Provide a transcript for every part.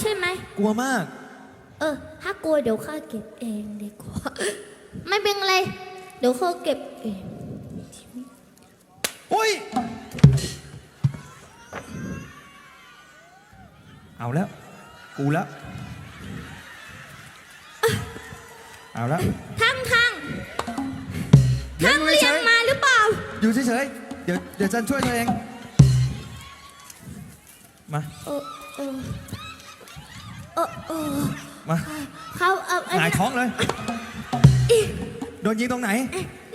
ใช่ไหม กลัวมาก เออ ถ้ากลัวเดี๋ยวข้าเก็บเองดีกว่า ไม่เป็นไร เดี๋ยวข้าเก็บเองอุ้ย เอาแล้ว กูแล้ว เอาแล้ว ทั้งทั้งเดี๋ยวทั้งอยู่เรีเฉยงยมาหรือเปล่าๆอยู่เฉยๆ เดี๋ยวเดี๋ยวฉันช่วยเธอเอง มา เออเออ เออเออมาเขาเอาไอ้หงายท้องเลย โดนยิงตรงไหน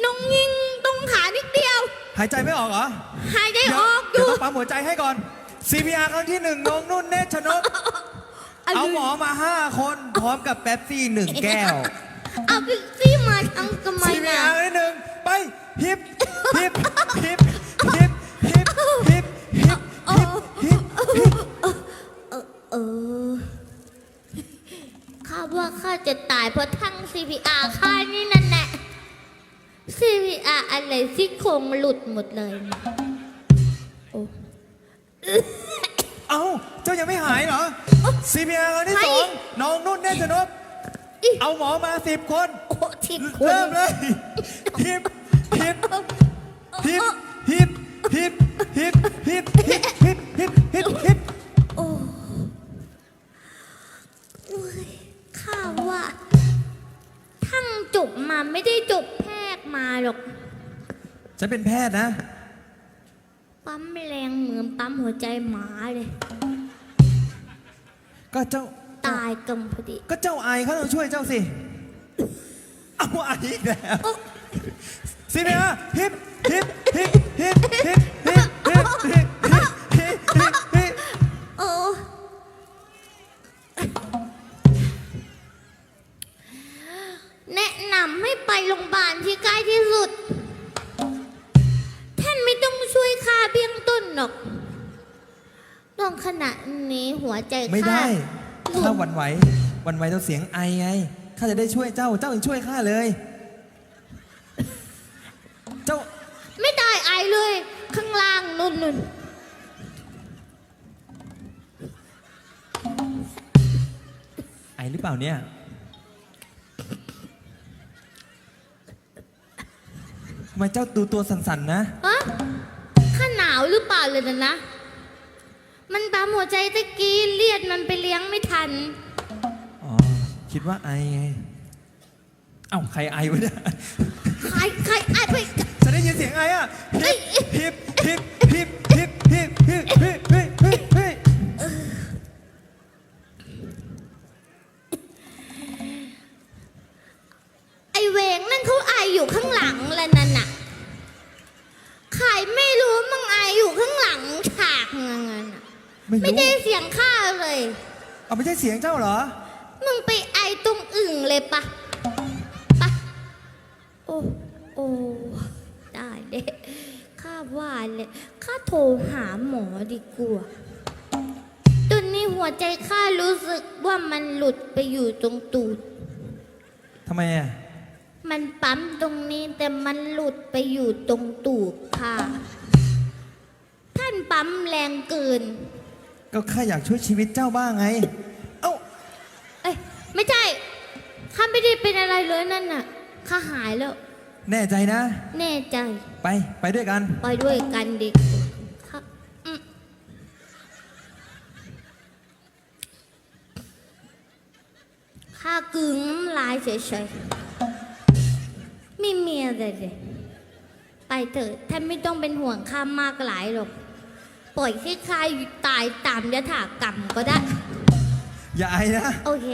น้องยิงตรงขานิดเดียว หายใจไม่ออกเหรอ หายใจเดี๋ยอวอกอเดี๋ยวยู่ ต้องปั๊มหัวใจให้ก่อน CPR ครั้งที่หนึ่งน้องนุ่นเนชชนก เอาหมอมาห้าคนพร้อมกับแป๊บซี่หนึ่งแก้ว เอาไปซี่มาทำทำไม CPR นะครั้งที่หนึ่งไปฮิปฮิปฮิปฮิปาจะตายเพราะทั้ง CPR ข้านี่นั่นแหละ CPR อะไรซี่โครงหลุดหมดเลยนะโอ้เอ้า เจ้ายังไม่หายเหรอ CPR ครั้งที่สองน้องนุ่นเนชชนกอิเอาหมอมาสิบคน โอ้ทิพย์คุเริ่มณเลยฮิปฮิปฮิปฮิปฮิปฮิปฮิปฮิป มาหรอก ฉันเป็นแพทย์นะ ปั๊มแรงเหมือนปั๊มหัวใจหมาเลย ก็เจ้า ตายกันพอดีก็เจ้าไอเขาต้องช่วยเจ้าสิ เอาไออีกแล้ว สิเมียฮิปฮิปฮิปฮิปฮิป โรงพยาบาลที่ใกล้ที่สุด ท่านไม่ต้องช่วยข้าเบี้ยงต้นหรอกตอนขณะนี้หัวใจไม่ข้าได้หลุข้าดหวั่นไหวหวั่นไหวต่อเสียงไอไง ข้าจะได้ช่วยเจ้า เจ้าถึงช่วยข้าเลย เจ้า ไม่ตายไอเลย ข้างล่างนุ่นนุ่นไอหรือเปล่าเนี่ยทำไมเจ้าดูตัวสั่นๆนะ ฮะข้าหนาวหรือเปล่าเลยนะนะ มันปั๊มหัวใจตะกี้เลียดมันไปเลี้ยงไม่ทัน อ๋อ คิดว่าไอไง เอ้า ใครไอวะเนี่ยใครใครไอไปจะได้ยินเสียงไออะฮิปฮิปฮิปฮิปฮิปฮิปฮิปฮิปฮิปฮิปฮิปไอเวงนั่นเขาไออยู่ข้างหลัง ไม่ไม่รู้ได้เสียงข้าเลย เอาไม่ใช่เสียงเจ้าเหรอ มึงไปไอตรงอึ่งเลยปะปะโอ้โอ้ได้เด้ข้าว่าเลยข้าโทรหาหมอดีกว่าตอนนี้หัวใจข้ารู้สึกว่ามันหลุดไปอยู่ตรงตูด ทำไมอะ มันปั๊มตรงนี้แต่มันหลุดไปอยู่ตรงตูดค่ะ ท่านปั๊มแรงเกิน ก็ข้าอยากช่วยชีวิตเจ้าบ้างไง เอ้า เอ้ยไม่ใช่ข้าไม่ได้เป็นอะไรเลยนั่นน่ะข้าหายแล้ว แน่ใจนะ แน่ใจไป ไปด้วยกัน ไปด้วยกันดีกว่าค่ะอืมข้ากลืนน้ำลายเฉยๆไม่มีอะไรเลยไปเถอะท่านไม่ต้องเป็นห่วงข้ามากหลายหรอก ปล่อยให้ข้าอยู่ตายตามยถากรรมก็ได้ อย่าไอนะ โอเค